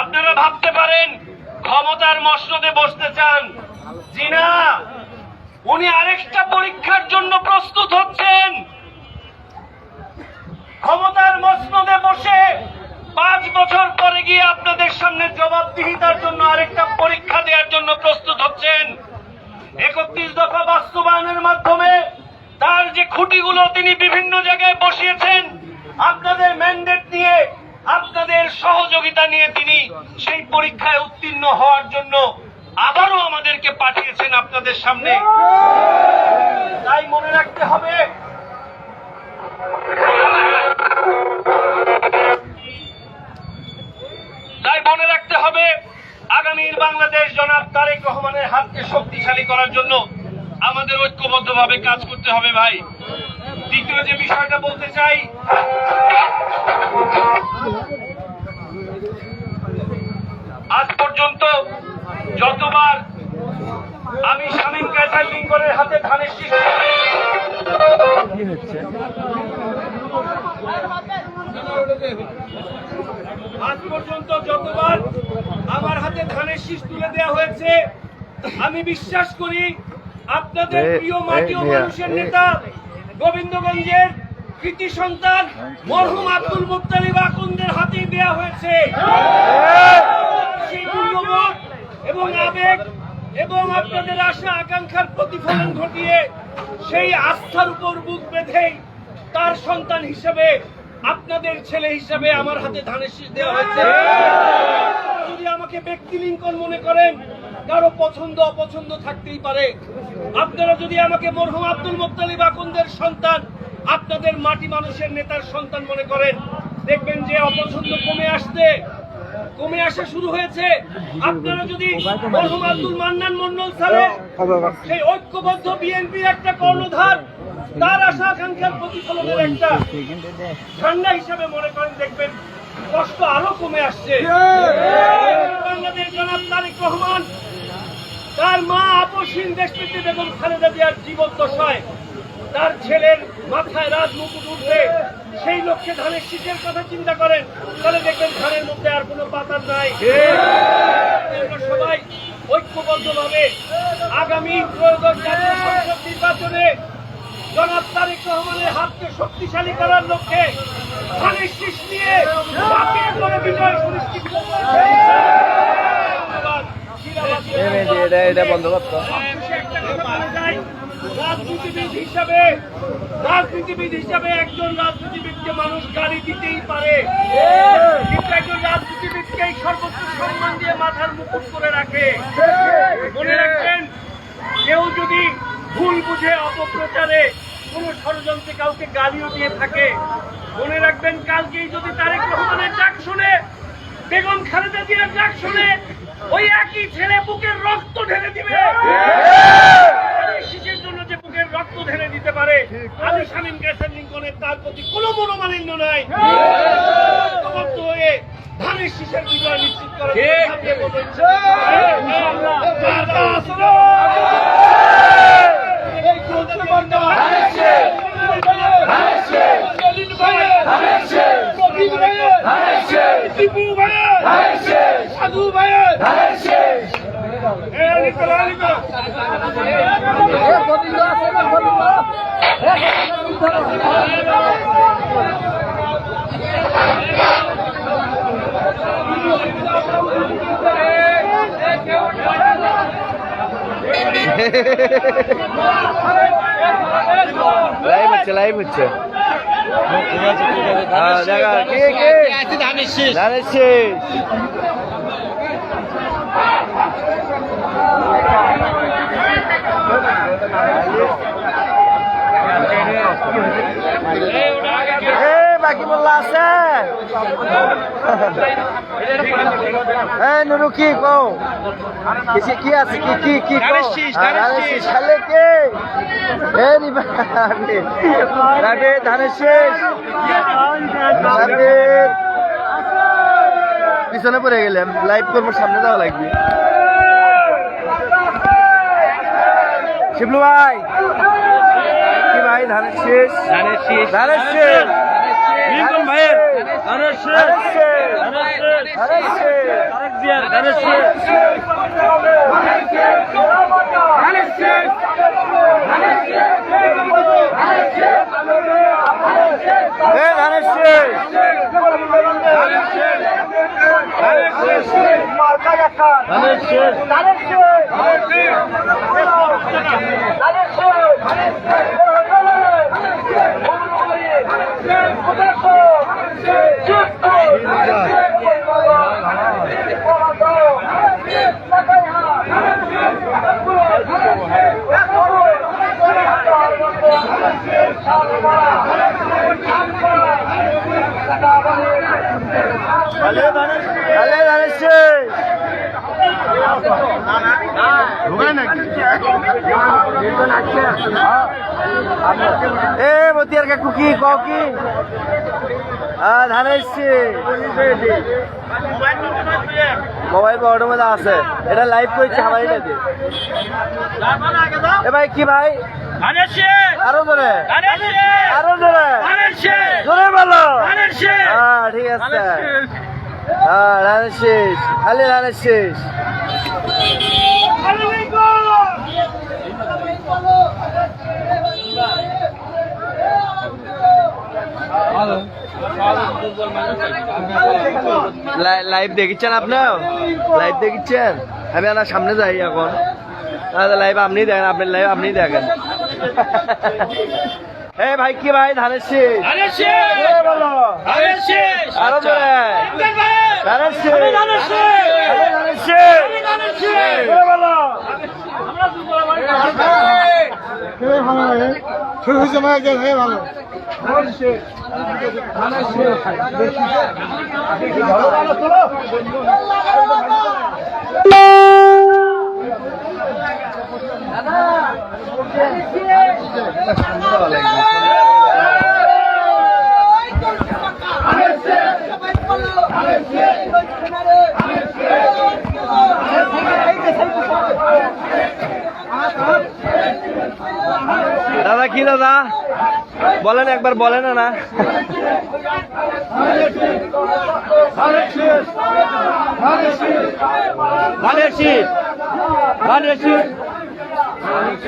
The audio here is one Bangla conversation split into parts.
আপনারা ভাবতে পারেন, ক্ষমতার মসনদে বসতে চান। জি না। উনি আরেকটা পরীক্ষার জন্য প্রস্তুত হচ্ছেন। ক্ষমতার মসনদে বসে পাঁচ বছর পরে গিয়ে আপনাদের সামনে জবাবদিহিতার জন্য আরেকটা পরীক্ষা দেওয়ার জন্য প্রস্তুত হচ্ছেন। একত্রিশ দফা বাস্তবায়নের মাধ্যমে তার যে খুঁটিগুলো তিনি বিভিন্ন জায়গায় বসিয়েছেন, আপনাদের ম্যান্ডেট নিয়ে আপনাদের সহযোগিতা নিয়ে তিনি সেই পরীক্ষায় উত্তীর্ণ হওয়ার জন্য আবারও আমাদেরকে পাঠিয়েছেন আপনাদের সামনে। তাই মনে রাখতে হবে, তাই মনে রাখতে হবে আগামীর বাংলাদেশ জনাব তারেক রহমানের হাতকে শক্তিশালী করার জন্য আমাদের ঐক্যবদ্ধভাবে কাজ করতে হবে ভাই। দ্বিতীয় যে বিষয়টা বলতে চাই আজ পর্যন্ত যতবার আমি শামীম কায়সার লিঙ্গনের হাতে ধানের শীষ আজ পর্যন্ত যতবার আমার হাতে ধানের শীষ তুলে দেওয়া হয়েছে আমি বিশ্বাস করি আপনাদের প্রিয় মাটি ও মানুষের নেতা গোবিন্দগঞ্জের কৃতি সন্তান মরহুম আব্দুল মুক্তালিব আকুন্দের হাতে দেওয়া হয়েছে। সেই মূল্যবোধ এবং আবেগ এবং আপনাদের আশা, আকাঙ্ক্ষার প্রতিফলন ঘটিয়ে সেই আস্থার উপর বুক বেঁধেই তার সন্তান হিসেবে, আপনাদের ছেলে হিসেবে আমার হাতে ধানের শীষ দেওয়া হয়েছে। যদি আমাকে ব্যক্তি লিঙ্কন মনে করেন, কারও পছন্দ, অপছন্দ থাকতেই পারে। আপনারা যদি আমাকে মরহুম আব্দুল মুক্তালিব আকুন্দের সন্তান, আপনাদের মাটি মানুষের নেতার সন্তান মনে করেন, দেখবেন যে অপছন্দ কমে আসতে কমে আসা শুরু হয়েছে। আপনারা যদি মরহুম আব্দুল মান্নান মন্ডল স্যারের সেই ঐক্যবদ্ধ বিএনপির একটা কর্ণধার, তার আশা আকাঙ্ক্ষার প্রতিফলনের একটা ঠান্ডা হিসাবে মনে করেন, দেখবেন কষ্ট আরও কমে আসছে। বাংলাদেশ জনাব তারেক রহমান, তার মা আপসহীন দেশনেত্রী বেগম খালেদা জিয়ার জীবন দশায় তার ছেলের মাথায় রাজ মুকুট উঠবে সেই লক্ষ্যে ধানের শীষের কথা চিন্তা করেন তাহলে দেখবেন ধানের মধ্যে আর কোনো পাতার নাই। আমরা সবাই ঐক্যবদ্ধভাবে আগামী ত্রয়োদশ জাতীয় সংসদ নির্বাচনে জনাব তারেক রহমানের হাতকে শক্তিশালী করার লক্ষ্যে ধানের শীষ নিয়ে পড়ে বিজয় সুনিশ্চিত। এটা বন্ধ করতো। একটা কথা বলে যাই, রাজনীতিবিদ হিসাবে রাজনীতিবিদ হিসাবে একজন রাজনীতিবিদকে মানুষ গাড়ি দিতেই পারে। কিন্তু একজন রাজনীতিবিদকে সর্বোচ্চ সম্মান দিয়ে মাথার মুকুট করে রাখে। মনে রাখবেন, কেউ যদি ভুল বুঝে, অপপ্রচারে কোন ষড়যন্ত্রে কাউকে গালিও দিয়ে থাকে, মনে রাখবেন কালকেই যদি তারেক রহমানের ডাক শুনে, বেগম খালেদা জিয়ার ডাক শুনে, ওই একই ছেলে বুকের রক্ত ঢেলে দিবে শিশুর জন্য যে বুকের রক্ত ঢেলে দিতে পারে আমি শামীম গ্যাসের লিঙ্কনের তার প্রতি কোনো মনোমালিন্য নাই। হয়ে ধানের শীষের বিজয় নিশ্চিত। সাধু ভাইয়ের। এ, নিকোলা, নিকোলা। লাইভ হচ্ছে লাইভ হচ্ছে। হ্যাঁ, দেখা। কে কে? ধানের শেষ। এ বাকি বললা আছে নুরু কি কও? কি আছে? কি কি কি। শীষ খালে কে? এ রাবে। ধানের শেষ। রাবে। পিছনে পড়ে গেলাম লাইভ করব সামনে যাওয়া লাগবে। শিবলু ভাই। কি ভাই ধানের শেষ? ধানের শীষ। ধানের শেষ। ভাইয়ের মার্কা দেখা তাদের সে তাদের সে তাদের এ মতিয়ার কাকু কি কও কি? ধান এসছে। মোবাইল বড় মধ্যে আছে। এটা লাইভ করছে এ ভাই, কি ভাই? আরও ধরে। ধানের আরও ধরে। ধরে বলো। হ্যাঁ ঠিক আছে। হ্যাঁ ধানের শেষ খালি ধানের শেষ লাইভ দেখেছেন আপনিও? লাইভ দেখেছেন আমি আমার সামনে যাই এখন। লাইভ আপনি দেখেন আপনার লাইভ আপনি দেখেন। এ ভাই কি ভাই ধানের শেষ? বলো। আরও ভালো দাদা কি দাদা? বলেন একবার বলেন না ভালো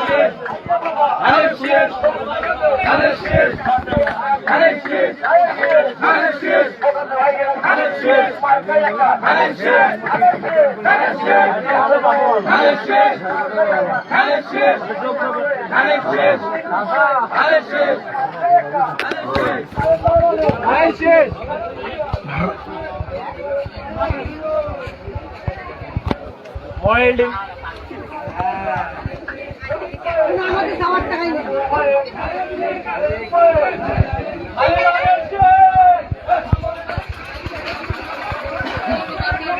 শেষ ধানের শেষ ধানের শেষ ধানের শেষ ধানের শেষ ধানের শেষ ধানের শেষ ধানের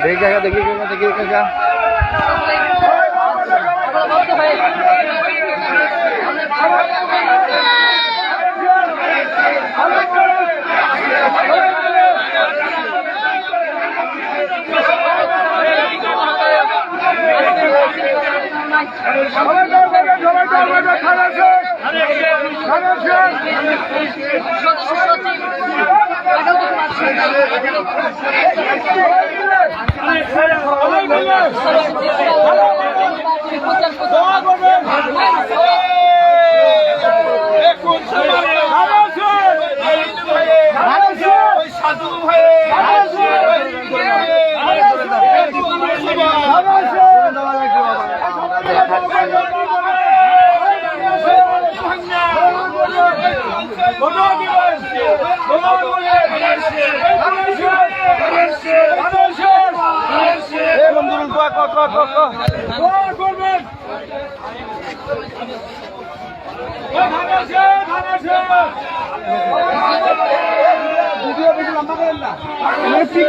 দেখি কাকা দেখি কাকা দেখি এ বন্ধুরুল Hadi ভিডিও বেশি লম্বা করেন না ঠিক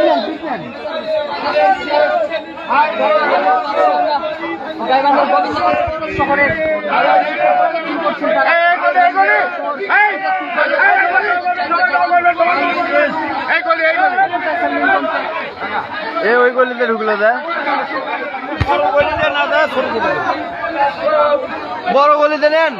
শহরের এ ওই গলিতে ঢুকলো দা বড় গলিতে নেন।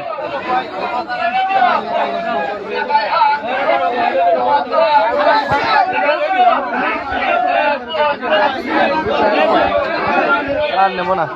আর নেব না।